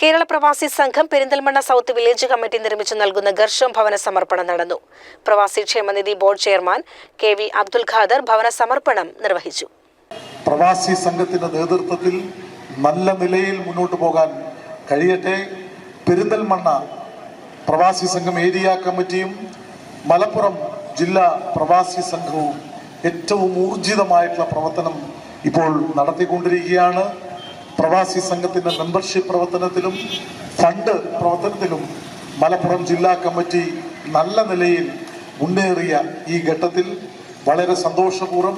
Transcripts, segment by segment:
കേരള പ്രവാസി സംഘം Perinthalmanna south village committee നിർമ്മിച്ചു നൽകുന്ന ഗർഷം ഭവന സമർപ്പണം നടന്നു. Pravasi Kshemanidhi board chairman K V Abdul Khader ഭവന സമർപ്പണം നിർവഹിച്ചു. പ്രവാസി സംഘത്തിന്റെ നേതൃത്വത്തിൽ നല്ല നിലയിൽ മുന്നോട്ട് പോകാൻ കഴിയട്ടെ. പെരിന്തൽമണ്ണ പ്രവാസി സംഘം ഏരിയ കമ്മിറ്റിയും മലപ്പുറം ജില്ലാ പ്രവാസി സംഘവും ഏറ്റവും ഊർജിതമായിട്ടുള്ള പ്രവർത്തനം ഇപ്പോൾ നടത്തിക്കൊണ്ടിരിക്കുകയാണ്. പ്രവാസി സംഘത്തിന്റെ മെമ്പർഷിപ്പ് പ്രവർത്തനത്തിലും ഫണ്ട് പ്രവർത്തനത്തിലും മലപ്പുറം ജില്ലാ കമ്മിറ്റി നല്ല നിലയിൽ മുന്നേറിയ ഈ ഘട്ടത്തിൽ വളരെ സന്തോഷപൂർവം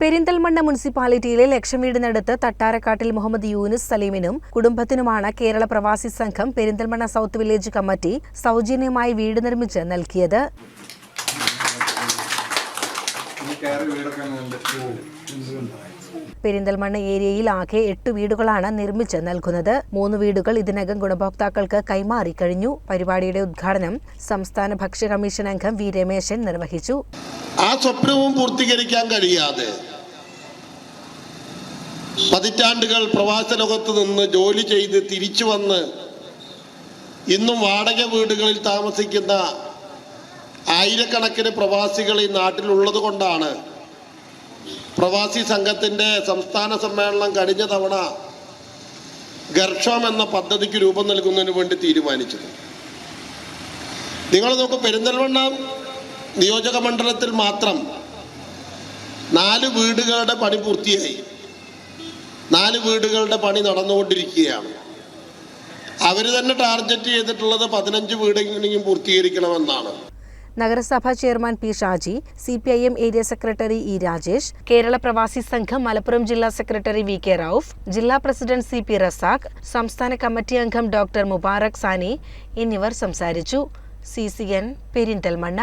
പെരിന്തൽമണ്ണ മുനിസിപ്പാലിറ്റിയിലെ ലക്ഷം വീടിനടുത്ത് തട്ടാരക്കാട്ടിൽ മുഹമ്മദ് യൂനുസ് സലീമിനും കുടുംബത്തിനുമാണ് കേരള പ്രവാസി സംഘം പെരിന്തൽമണ്ണ സൗത്ത് വില്ലേജ് കമ്മിറ്റി സൗജന്യമായി വീട് നിർമ്മിച്ച് നൽകിയത്. പെരിന്തൽമണ്ണ ഏരിയയിൽ ആകെ എട്ട് വീടുകളാണ് നിർമ്മിച്ച് നൽകുന്നത്. മൂന്ന് വീടുകൾ ഇതിനകം ഗുണഭോക്താക്കൾക്ക് കൈമാറി കഴിഞ്ഞു. പരിപാടിയുടെ ഉദ്ഘാടനം സംസ്ഥാന ഭക്ഷ്യ കമ്മീഷൻ അംഗം വി രമേശൻ നിർവഹിച്ചു. ആ സ്വപ്നവും പൂർത്തീകരിക്കാൻ കഴിയാതെ പതിറ്റാണ്ടുകൾ പ്രവാസ ലോകത്ത് നിന്ന് ജോലി ചെയ്ത് തിരിച്ചു വന്ന് ഇന്നും വാടക വീടുകളിൽ താമസിക്കുന്ന ആയിരക്കണക്കിന് പ്രവാസികൾ ഈ നാട്ടിലുള്ളത് കൊണ്ടാണ് പ്രവാസി സംഘത്തിന്റെ സംസ്ഥാന സമ്മേളനം കഴിഞ്ഞ തവണ ഗർഷം എന്ന പദ്ധതിക്ക് രൂപം നൽകുന്നതിന് വേണ്ടി തീരുമാനിച്ചത് നിങ്ങൾ നോക്കൂ പെരിന്തൽമണ്ണ നിയോജക മണ്ഡലത്തിൽ മാത്രം നാല് വീടുകളുടെ പണി പൂർത്തിയായി. നാല് വീടുകളുടെ പണി നടന്നുകൊണ്ടിരിക്കുകയാണ്. അവർ തന്നെ ടാർഗറ്റ് ചെയ്തിട്ടുള്ളത് പതിനഞ്ച് വീടെങ്കിലും പൂർത്തീകരിക്കണമെന്നാണ്. നഗരസഭാ chairman P Shaji C P I M area secretary E Rajesh Kerala Pravasi Sangham Malappuram ജില്ലാ സെക്രട്ടറി വി കെ റൌഫ് ജില്ലാ പ്രസിഡന്റ് സി പി റസാഖ് സംസ്ഥാന കമ്മിറ്റി അംഗം ഡോക്ടർ മുബാറക് സാനി എന്നിവർ സംസാരിച്ചു. C C N Perinthalmanna.